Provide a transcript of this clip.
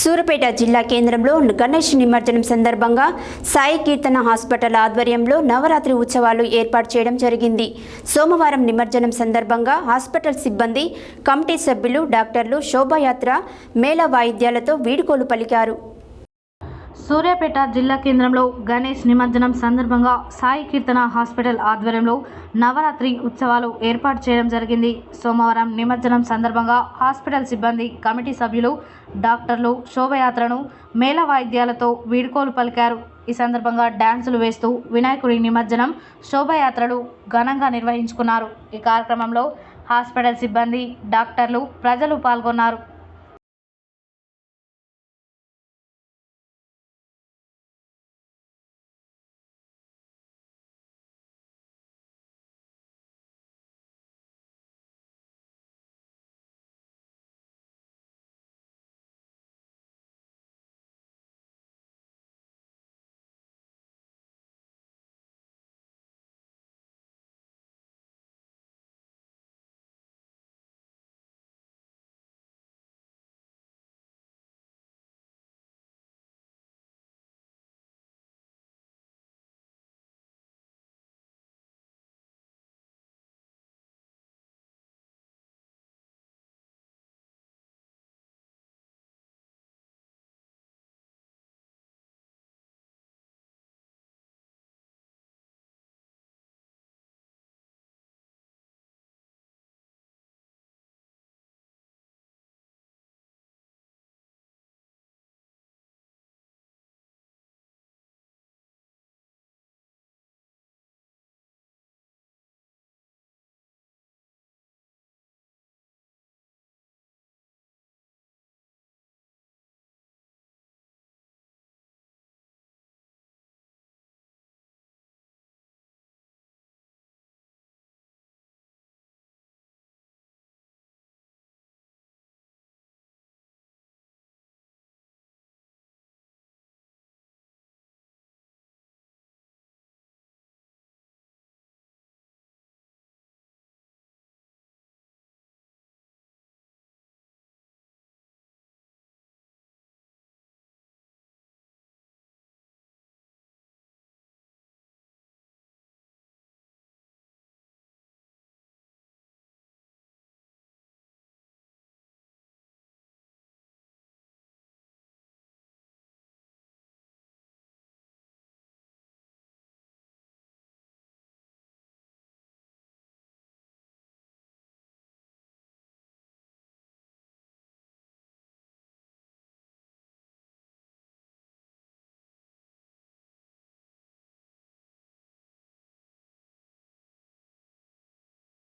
సూరపేట జిల్లా కేంద్రంలో గణేష్ నిమజ్జనం సందర్భంగా సాయి కీర్తన హాస్పిటల్ ఆధ్వర్యంలో నవరాత్రి ఉత్సవాలు ఏర్పాటు చేయడం జరిగింది. సోమవారం నిమజ్జనం సందర్భంగా హాస్పిటల్ సిబ్బంది కమిటీ సభ్యులు డాక్టర్లు శోభాయాత్ర మేళ వాయిద్యాలతో వీడుకోలు పలికారు. సూర్యాపేట జిల్లా కేంద్రంలో గణేష్ నిమజ్జనం సందర్భంగా సాయి కీర్తన హాస్పిటల్ ఆధ్వర్యంలో నవరాత్రి ఉత్సవాలు ఏర్పాటు చేయడం జరిగింది. సోమవారం నిమజ్జనం సందర్భంగా హాస్పిటల్ సిబ్బంది కమిటీ సభ్యులు డాక్టర్లు శోభయాత్రను మేళ వాయిద్యాలతో వీడుకోలు పలికారు. ఈ సందర్భంగా డ్యాన్సులు వేస్తూ వినాయకుడి నిమజ్జనం శోభయాత్రలు ఘనంగా నిర్వహించుకున్నారు. ఈ కార్యక్రమంలో హాస్పిటల్ సిబ్బంది డాక్టర్లు ప్రజలు పాల్గొన్నారు.